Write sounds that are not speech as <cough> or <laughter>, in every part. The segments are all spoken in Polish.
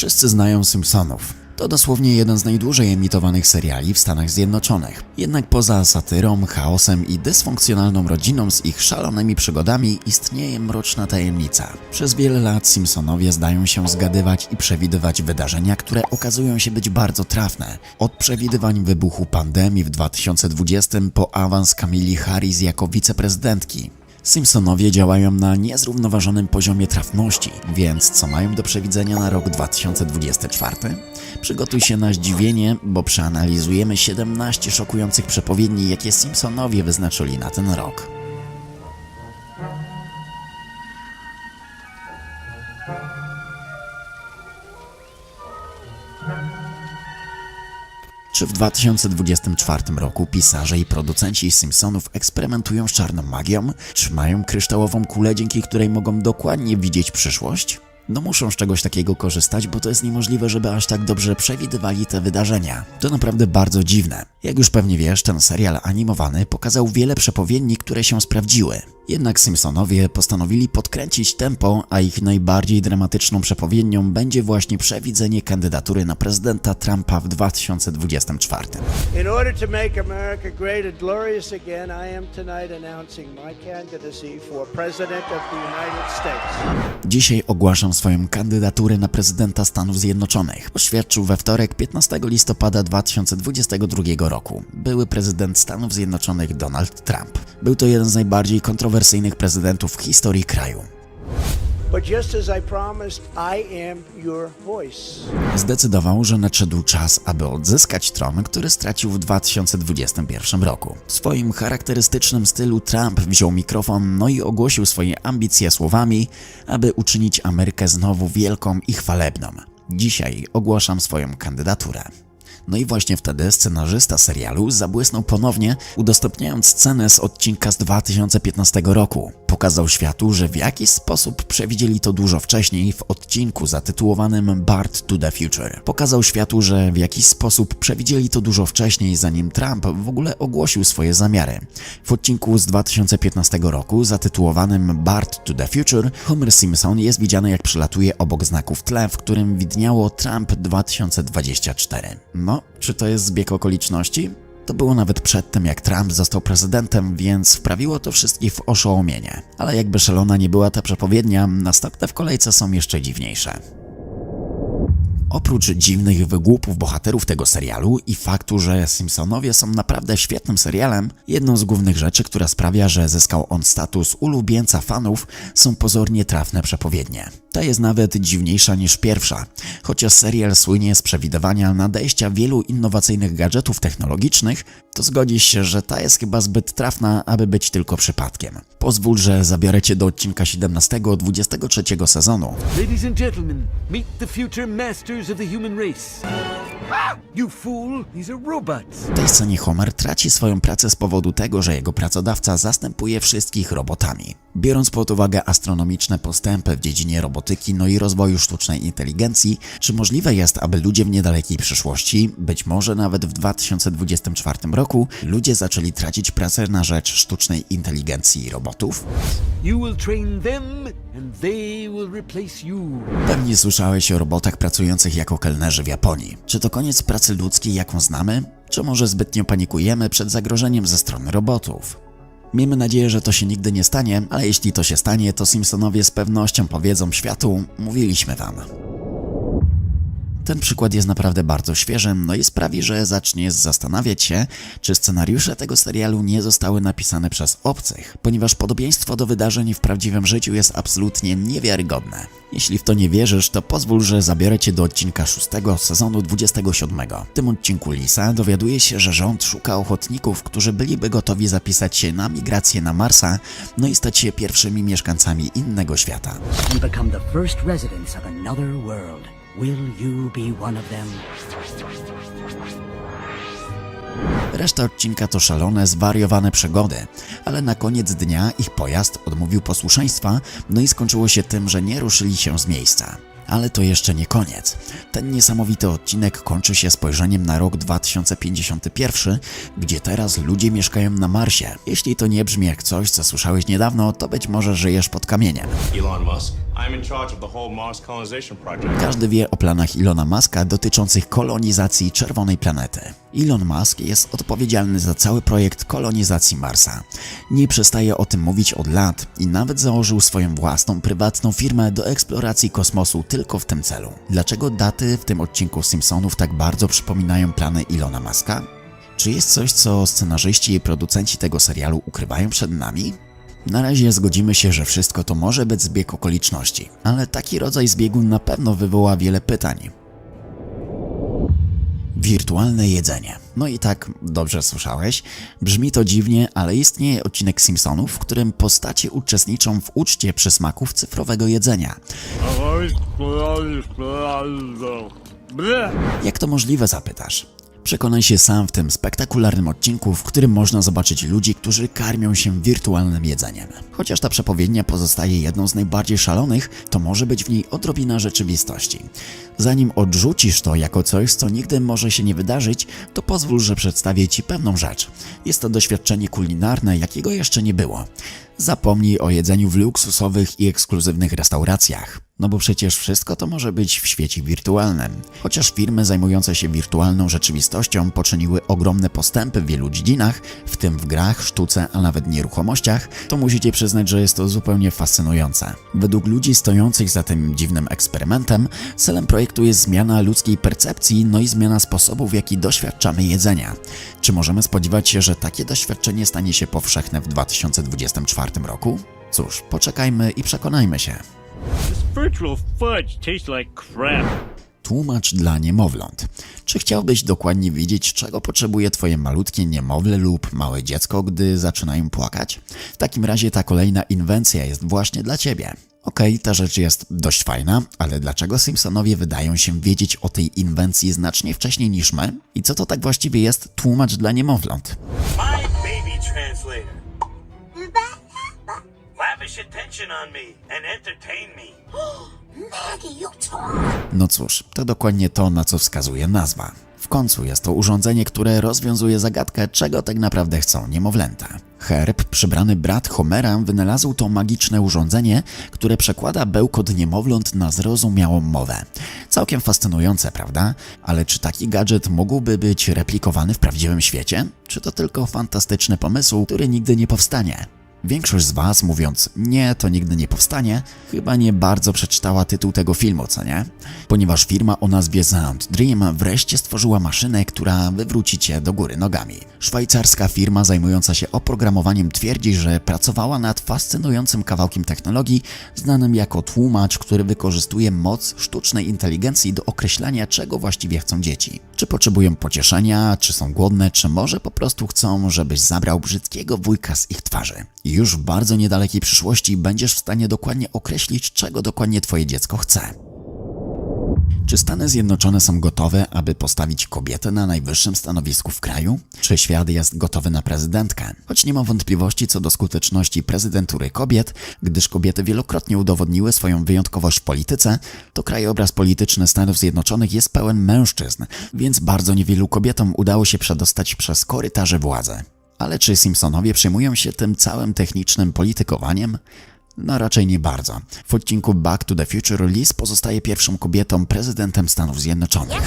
Wszyscy znają Simpsonów. To dosłownie jeden z najdłużej emitowanych seriali w Stanach Zjednoczonych. Jednak poza satyrą, chaosem i dysfunkcjonalną rodziną z ich szalonymi przygodami istnieje mroczna tajemnica. Przez wiele lat Simpsonowie zdają się zgadywać i przewidywać wydarzenia, które okazują się być bardzo trafne. Od przewidywań wybuchu pandemii w 2020 po awans Kamili Harris jako wiceprezydentki. Simpsonowie działają na niezrównoważonym poziomie trafności, więc co mają do przewidzenia na rok 2024? Przygotuj się na zdziwienie, bo przeanalizujemy 17 szokujących przepowiedni, jakie Simpsonowie wyznaczyli na ten rok. Czy w 2024 roku pisarze i producenci Simpsonów eksperymentują z czarną magią? Czy mają kryształową kulę, dzięki której mogą dokładnie widzieć przyszłość? No muszą z czegoś takiego korzystać, bo to jest niemożliwe, żeby aż tak dobrze przewidywali te wydarzenia. To naprawdę bardzo dziwne. Jak już pewnie wiesz, ten serial animowany pokazał wiele przepowiedni, które się sprawdziły. Jednak Simpsonowie postanowili podkręcić tempo, a ich najbardziej dramatyczną przepowiednią będzie właśnie przewidzenie kandydatury na prezydenta Trumpa w 2024. In order to make America great and glorious again, I am tonight announcing my candidacy for President of the United States. Dzisiaj ogłaszam swoją kandydaturę na prezydenta Stanów Zjednoczonych. Oświadczył we wtorek 15 listopada 2022 roku były prezydent Stanów Zjednoczonych Donald Trump. Był to jeden z najbardziej kontrowersyjnych prezydentów w historii kraju. Zdecydował, że nadszedł czas, aby odzyskać tron, który stracił w 2021 roku. W swoim charakterystycznym stylu Trump wziął mikrofon, no i ogłosił swoje ambicje słowami, aby uczynić Amerykę znowu wielką i chwalebną. Dzisiaj ogłaszam swoją kandydaturę. No i właśnie wtedy scenarzysta serialu zabłysnął ponownie, udostępniając scenę z odcinka z 2015 roku. Pokazał światu, że w jakiś sposób przewidzieli to dużo wcześniej w odcinku zatytułowanym Bart to the Future. Pokazał światu, że w jakiś sposób przewidzieli to dużo wcześniej, zanim Trump w ogóle ogłosił swoje zamiary. W odcinku z 2015 roku zatytułowanym Bart to the Future, Homer Simpson jest widziany jak przelatuje obok znaku w tle, w którym widniało Trump 2024. No, czy to jest zbieg okoliczności? To było nawet przed tym, jak Trump został prezydentem, więc wprawiło to wszystkich w oszołomienie. Ale jakby szalona nie była ta przepowiednia, następne w kolejce są jeszcze dziwniejsze. Oprócz dziwnych wygłupów bohaterów tego serialu i faktu, że Simpsonowie są naprawdę świetnym serialem, jedną z głównych rzeczy, która sprawia, że zyskał on status ulubieńca fanów, są pozornie trafne przepowiednie. Ta jest nawet dziwniejsza niż pierwsza, chociaż serial słynie z przewidywania nadejścia wielu innowacyjnych gadżetów technologicznych, to zgodzisz się, że ta jest chyba zbyt trafna, aby być tylko przypadkiem. Pozwól, że zabiorę cię do odcinka 17 23 sezonu, Ladies and gentlemen, meet the future masters of the human race. You fool, these are robots. W tej scenie Homer traci swoją pracę z powodu tego, że jego pracodawca zastępuje wszystkich robotami. Biorąc pod uwagę astronomiczne postępy w dziedzinie robotyki, no i rozwoju sztucznej inteligencji, czy możliwe jest, aby ludzie w niedalekiej przyszłości, być może nawet w 2024 roku, ludzie zaczęli tracić pracę na rzecz sztucznej inteligencji i robotów? You will train them, Pewnie słyszałeś o robotach pracujących jako kelnerzy w Japonii. Czy to koniec pracy ludzkiej, jaką znamy? Czy może zbytnio panikujemy przed zagrożeniem ze strony robotów? Miejmy nadzieję, że to się nigdy nie stanie, ale jeśli to się stanie, to Simpsonowie z pewnością powiedzą światu, mówiliśmy wam. Ten przykład jest naprawdę bardzo świeży, no i sprawi, że zaczniesz zastanawiać się, czy scenariusze tego serialu nie zostały napisane przez obcych, ponieważ podobieństwo do wydarzeń w prawdziwym życiu jest absolutnie niewiarygodne. Jeśli w to nie wierzysz, to pozwól, że zabiorę cię do odcinka 6 sezonu 27. W tym odcinku Lisa dowiaduje się, że rząd szuka ochotników, którzy byliby gotowi zapisać się na migrację na Marsa, no i stać się pierwszymi mieszkańcami innego świata. You become the first residents of another world. Will you be one of them? Reszta odcinka to szalone, zwariowane przygody, ale na koniec dnia ich pojazd odmówił posłuszeństwa, no i skończyło się tym, że nie ruszyli się z miejsca. Ale to jeszcze nie koniec. Ten niesamowity odcinek kończy się spojrzeniem na rok 2051, gdzie teraz ludzie mieszkają na Marsie. Jeśli to nie brzmi jak coś, co słyszałeś niedawno, to być może żyjesz pod kamieniem. Elon Musk, Każdy wie o planach Ilona Muska dotyczących kolonizacji czerwonej planety. Elon Musk jest odpowiedzialny za cały projekt kolonizacji Marsa. Nie przestaje o tym mówić od lat i nawet założył swoją własną prywatną firmę do eksploracji kosmosu tylko w tym celu. Dlaczego daty w tym odcinku Simpsonów tak bardzo przypominają plany Ilona Muska? Czy jest coś, co scenarzyści i producenci tego serialu ukrywają przed nami? Na razie zgodzimy się, że wszystko to może być zbieg okoliczności, ale taki rodzaj zbiegu na pewno wywoła wiele pytań. Wirtualne jedzenie. No i tak, dobrze słyszałeś. Brzmi to dziwnie, ale istnieje odcinek Simpsonów, w którym postacie uczestniczą w uczcie przysmaków cyfrowego jedzenia. Jak to możliwe, zapytasz? Przekonaj się sam w tym spektakularnym odcinku, w którym można zobaczyć ludzi, którzy karmią się wirtualnym jedzeniem. Chociaż ta przepowiednia pozostaje jedną z najbardziej szalonych, to może być w niej odrobina rzeczywistości. Zanim odrzucisz to jako coś, co nigdy może się nie wydarzyć, to pozwól, że przedstawię Ci pewną rzecz. Jest to doświadczenie kulinarne, jakiego jeszcze nie było. Zapomnij o jedzeniu w luksusowych i ekskluzywnych restauracjach. No bo przecież wszystko to może być w świecie wirtualnym. Chociaż firmy zajmujące się wirtualną rzeczywistością poczyniły ogromne postępy w wielu dziedzinach, w tym w grach, sztuce, a nawet nieruchomościach, to musicie przyznać, że jest to zupełnie fascynujące. Według ludzi stojących za tym dziwnym eksperymentem, celem projektu jest zmiana ludzkiej percepcji, no i zmiana sposobu, w jaki doświadczamy jedzenia. Czy możemy spodziewać się, że takie doświadczenie stanie się powszechne w 2024 roku? Cóż, poczekajmy i przekonajmy się. This virtual fudge tastes like crap. Tłumacz dla niemowląt. Czy chciałbyś dokładnie wiedzieć, czego potrzebuje twoje malutkie niemowlę lub małe dziecko, gdy zaczynają płakać? W takim razie ta kolejna inwencja jest właśnie dla ciebie. Okej, ta rzecz jest dość fajna, ale dlaczego Simpsonowie wydają się wiedzieć o tej inwencji znacznie wcześniej niż my? I co to tak właściwie jest tłumacz dla niemowląt? My baby translator. Lavish attention on me and entertain me. <gasps> No cóż, to dokładnie to, na co wskazuje nazwa. W końcu jest to urządzenie, które rozwiązuje zagadkę, czego tak naprawdę chcą niemowlęta. Herb, przybrany brat Homera, wynalazł to magiczne urządzenie, które przekłada bełkot niemowląt na zrozumiałą mowę. Całkiem fascynujące, prawda? Ale czy taki gadżet mógłby być replikowany w prawdziwym świecie? Czy to tylko fantastyczny pomysł, który nigdy nie powstanie? Większość z Was, mówiąc nie, to nigdy nie powstanie, chyba nie bardzo przeczytała tytuł tego filmu, co nie? Ponieważ firma o nazwie Sound Dream wreszcie stworzyła maszynę, która wywróci Cię do góry nogami. Szwajcarska firma zajmująca się oprogramowaniem twierdzi, że pracowała nad fascynującym kawałkiem technologii znanym jako tłumacz, który wykorzystuje moc sztucznej inteligencji do określania, czego właściwie chcą dzieci. Czy potrzebują pocieszenia, czy są głodne, czy może po prostu chcą, żebyś zabrał brzydkiego wujka z ich twarzy. Już w bardzo niedalekiej przyszłości będziesz w stanie dokładnie określić, czego dokładnie twoje dziecko chce. Czy Stany Zjednoczone są gotowe, aby postawić kobietę na najwyższym stanowisku w kraju? Czy świat jest gotowy na prezydentkę? Choć nie mam wątpliwości co do skuteczności prezydentury kobiet, gdyż kobiety wielokrotnie udowodniły swoją wyjątkowość w polityce, to krajobraz polityczny Stanów Zjednoczonych jest pełen mężczyzn, więc bardzo niewielu kobietom udało się przedostać przez korytarze władzy. Ale czy Simpsonowie przejmują się tym całym technicznym politykowaniem? No raczej nie bardzo. W odcinku Back to the Future Liz pozostaje pierwszą kobietą prezydentem Stanów Zjednoczonych.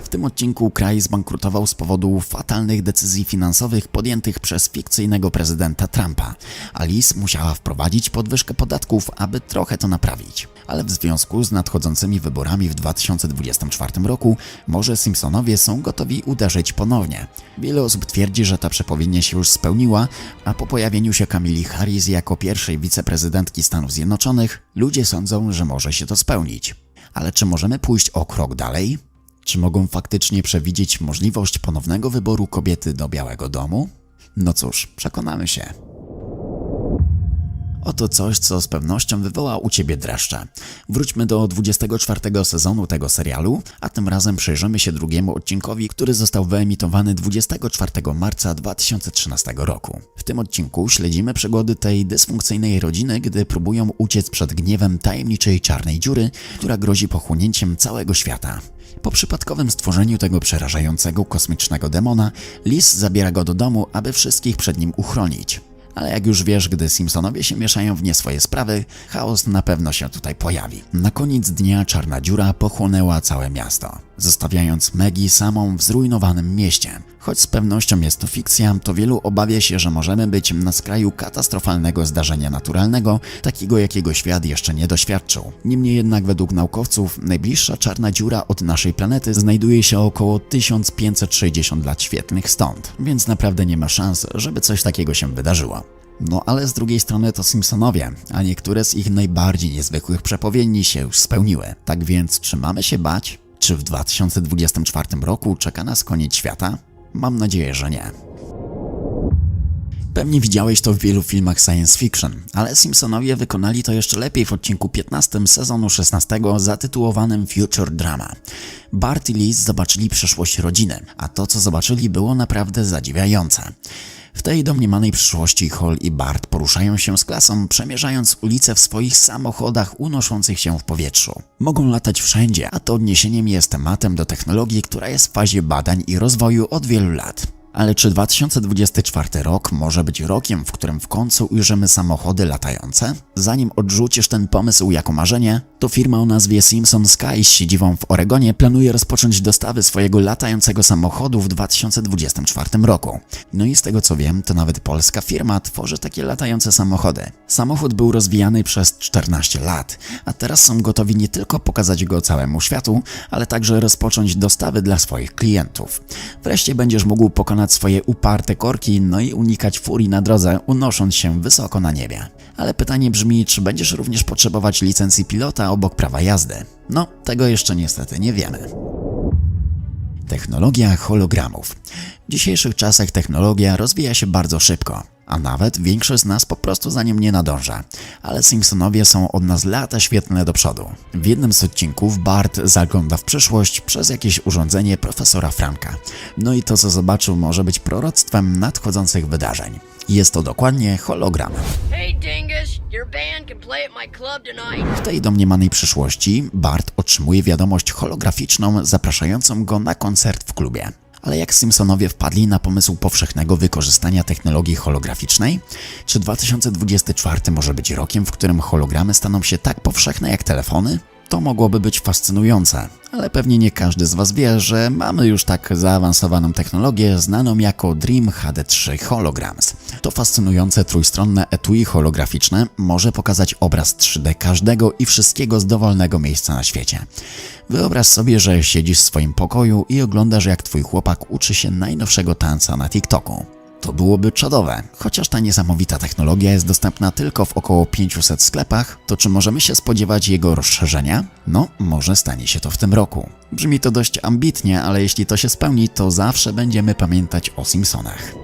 W tym odcinku kraj zbankrutował z powodu fatalnych decyzji finansowych podjętych przez fikcyjnego prezydenta Trumpa, a Liz musiała wprowadzić podwyżkę podatków, aby trochę to naprawić. Ale w związku z nadchodzącymi wyborami w 2024 roku może Simpsonowie są gotowi uderzyć ponownie. Wiele osób twierdzi, że ta przepowiednia się już spełniła, a po pojawieniu się Kamili Harris jako pierwszej wiceprezydentki Stanów Zjednoczonych, ludzie sądzą, że może się to spełnić. Ale czy możemy pójść o krok dalej? Czy mogą faktycznie przewidzieć możliwość ponownego wyboru kobiety do Białego Domu? No cóż, przekonamy się. Oto coś, co z pewnością wywoła u Ciebie dreszcze. Wróćmy do 24 sezonu tego serialu, a tym razem przyjrzymy się drugiemu odcinkowi, który został wyemitowany 24 marca 2013 roku. W tym odcinku śledzimy przygody tej dysfunkcyjnej rodziny, gdy próbują uciec przed gniewem tajemniczej czarnej dziury, która grozi pochłonięciem całego świata. Po przypadkowym stworzeniu tego przerażającego kosmicznego demona, Liz zabiera go do domu, aby wszystkich przed nim uchronić. Ale jak już wiesz, gdy Simpsonowie się mieszają w nie swoje sprawy, chaos na pewno się tutaj pojawi. Na koniec dnia czarna dziura pochłonęła całe miasto, zostawiając Maggie samą w zrujnowanym mieście. Choć z pewnością jest to fikcja, to wielu obawia się, że możemy być na skraju katastrofalnego zdarzenia naturalnego, takiego jakiego świat jeszcze nie doświadczył. Niemniej jednak według naukowców najbliższa czarna dziura od naszej planety znajduje się około 1560 lat świetlnych stąd, więc naprawdę nie ma szans, żeby coś takiego się wydarzyło. No ale z drugiej strony to Simpsonowie, a niektóre z ich najbardziej niezwykłych przepowiedni się już spełniły. Tak więc, czy mamy się bać? Czy w 2024 roku czeka nas koniec świata? Mam nadzieję, że nie. Pewnie widziałeś to w wielu filmach science fiction, ale Simpsonowie wykonali to jeszcze lepiej w odcinku 15 sezonu 16 zatytułowanym Future Drama. Bart i Liz zobaczyli przyszłość rodziny, a to co zobaczyli było naprawdę zadziwiające. W tej domniemanej przyszłości Hall i Bart poruszają się z klasą, przemierzając ulice w swoich samochodach unoszących się w powietrzu. Mogą latać wszędzie, a to odniesieniem jest tematem do technologii, która jest w fazie badań i rozwoju od wielu lat. Ale czy 2024 rok może być rokiem, w którym w końcu ujrzymy samochody latające? Zanim odrzucisz ten pomysł jako marzenie, to firma o nazwie Simpson Sky z siedzibą w Oregonie planuje rozpocząć dostawy swojego latającego samochodu w 2024 roku. No i z tego co wiem, to nawet polska firma tworzy takie latające samochody. Samochód był rozwijany przez 14 lat, a teraz są gotowi nie tylko pokazać go całemu światu, ale także rozpocząć dostawy dla swoich klientów. Wreszcie będziesz mógł pokonać swoje uparte korki, no i unikać furii na drodze, unosząc się wysoko na niebie. Ale pytanie brzmi, czy będziesz również potrzebować licencji pilota obok prawa jazdy? No, tego jeszcze niestety nie wiemy. Technologia hologramów. W dzisiejszych czasach technologia rozwija się bardzo szybko, a nawet większość z nas po prostu za nim nie nadąża. Ale Simpsonowie są od nas lata świetlne do przodu. W jednym z odcinków Bart zagląda w przyszłość przez jakieś urządzenie profesora Franka. No i to co zobaczył może być proroctwem nadchodzących wydarzeń. Jest to dokładnie hologram. Hey, Dingus, your band can play at my club tonight. W tej domniemanej przyszłości Bart otrzymuje wiadomość holograficzną zapraszającą go na koncert w klubie. Ale jak Simpsonowie wpadli na pomysł powszechnego wykorzystania technologii holograficznej? Czy 2024 może być rokiem, w którym hologramy staną się tak powszechne jak telefony? To mogłoby być fascynujące, ale pewnie nie każdy z Was wie, że mamy już tak zaawansowaną technologię znaną jako Dream HD3 Holograms. To fascynujące trójstronne etui holograficzne może pokazać obraz 3D każdego i wszystkiego z dowolnego miejsca na świecie. Wyobraź sobie, że siedzisz w swoim pokoju i oglądasz jak Twój chłopak uczy się najnowszego tanca na TikToku. To byłoby czadowe. Chociaż ta niesamowita technologia jest dostępna tylko w około 500 sklepach, to czy możemy się spodziewać jego rozszerzenia? No, może stanie się to w tym roku. Brzmi to dość ambitnie, ale jeśli to się spełni, to zawsze będziemy pamiętać o Simpsonach.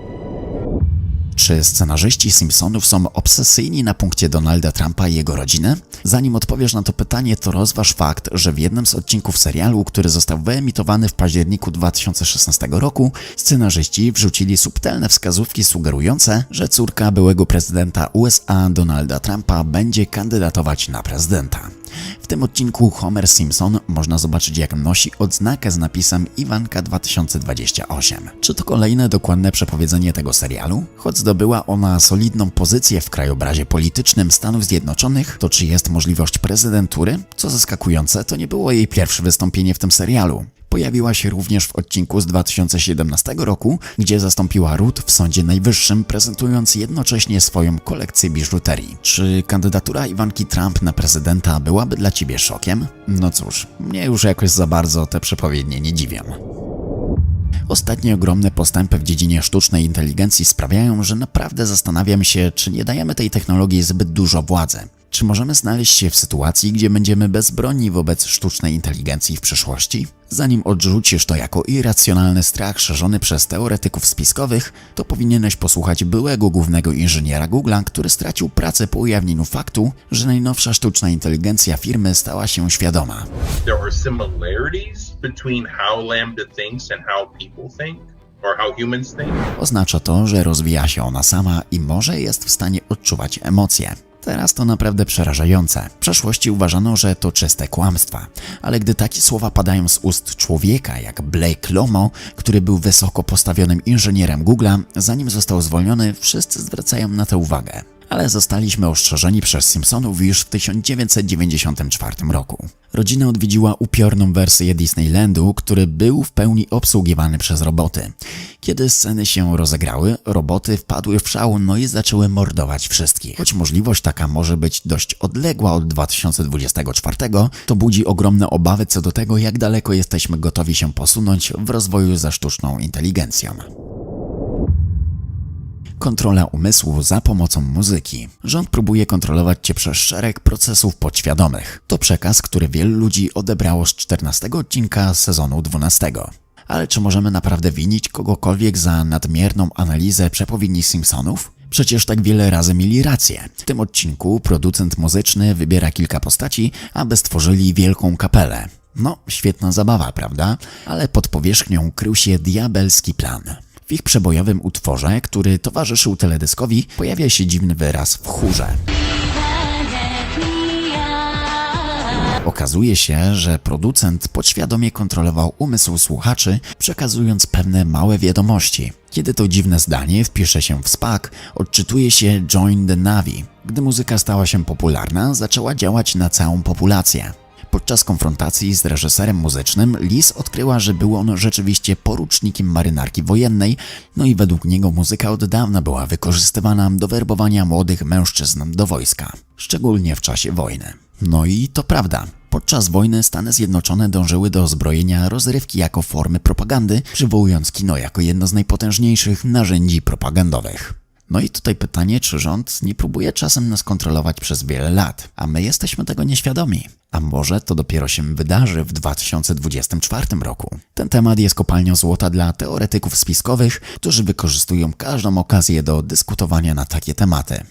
Czy scenarzyści Simpsonów są obsesyjni na punkcie Donalda Trumpa i jego rodziny? Zanim odpowiesz na to pytanie, to rozważ fakt, że w jednym z odcinków serialu, który został wyemitowany w październiku 2016 roku, scenarzyści wrzucili subtelne wskazówki sugerujące, że córka byłego prezydenta USA Donalda Trumpa będzie kandydatować na prezydenta. W tym odcinku Homer Simpson można zobaczyć jak nosi odznakę z napisem Iwanka 2028. Czy to kolejne dokładne przepowiedzenie tego serialu? Choć zdobyła ona solidną pozycję w krajobrazie politycznym Stanów Zjednoczonych, to czy jest możliwość prezydentury? Co zaskakujące, to nie było jej pierwsze wystąpienie w tym serialu. Pojawiła się również w odcinku z 2017 roku, gdzie zastąpiła Ruth w Sądzie Najwyższym, prezentując jednocześnie swoją kolekcję biżuterii. Czy kandydatura Iwanki Trump na prezydenta byłaby dla ciebie szokiem? No cóż, mnie już jakoś za bardzo te przepowiednie nie dziwią. Ostatnie ogromne postępy w dziedzinie sztucznej inteligencji sprawiają, że naprawdę zastanawiam się, czy nie dajemy tej technologii zbyt dużo władzy. Czy możemy znaleźć się w sytuacji, gdzie będziemy bezbronni wobec sztucznej inteligencji w przyszłości? Zanim odrzucisz to jako irracjonalny strach szerzony przez teoretyków spiskowych, to powinieneś posłuchać byłego głównego inżyniera Google'a, który stracił pracę po ujawnieniu faktu, że najnowsza sztuczna inteligencja firmy stała się świadoma. there are similarities between how Lambda thinks and how people think. Oznacza to, że rozwija się ona sama i może jest w stanie odczuwać emocje. Teraz to naprawdę przerażające. W przeszłości uważano, że to czyste kłamstwa, ale gdy takie słowa padają z ust człowieka jak Blake Lomo, który był wysoko postawionym inżynierem Google'a, zanim został zwolniony, wszyscy zwracają na to uwagę. Ale zostaliśmy ostrzeżeni przez Simpsonów już w 1994 roku. Rodzina odwiedziła upiorną wersję Disneylandu, który był w pełni obsługiwany przez roboty. Kiedy sceny się rozegrały, roboty wpadły w szał, no i zaczęły mordować wszystkich. Choć możliwość taka może być dość odległa od 2024, to budzi ogromne obawy co do tego, jak daleko jesteśmy gotowi się posunąć w rozwoju ze sztuczną inteligencją. Kontrola umysłu za pomocą muzyki. Rząd próbuje kontrolować cię przez szereg procesów podświadomych. To przekaz, który wielu ludzi odebrało z 14 odcinka sezonu 12. Ale czy możemy naprawdę winić kogokolwiek za nadmierną analizę przepowiedni Simpsonów? Przecież tak wiele razy mieli rację. W tym odcinku producent muzyczny wybiera kilka postaci, aby stworzyli wielką kapelę. No, świetna zabawa, prawda? Ale pod powierzchnią krył się diabelski plan. W ich przebojowym utworze, który towarzyszył teledyskowi, pojawia się dziwny wyraz w chórze. Okazuje się, że producent podświadomie kontrolował umysł słuchaczy, przekazując pewne małe wiadomości. Kiedy to dziwne zdanie wpisze się w spak, odczytuje się Join the Navy. Gdy muzyka stała się popularna, zaczęła działać na całą populację. Podczas konfrontacji z reżyserem muzycznym, Liz odkryła, że był on rzeczywiście porucznikiem marynarki wojennej, no i według niego muzyka od dawna była wykorzystywana do werbowania młodych mężczyzn do wojska, szczególnie w czasie wojny. No i to prawda. Podczas wojny Stany Zjednoczone dążyły do zbrojenia rozrywki jako formy propagandy, przywołując kino jako jedno z najpotężniejszych narzędzi propagandowych. No i tutaj pytanie, czy rząd nie próbuje czasem nas kontrolować przez wiele lat, a my jesteśmy tego nieświadomi. A może to dopiero się wydarzy w 2024 roku. Ten temat jest kopalnią złota dla teoretyków spiskowych, którzy wykorzystują każdą okazję do dyskutowania na takie tematy.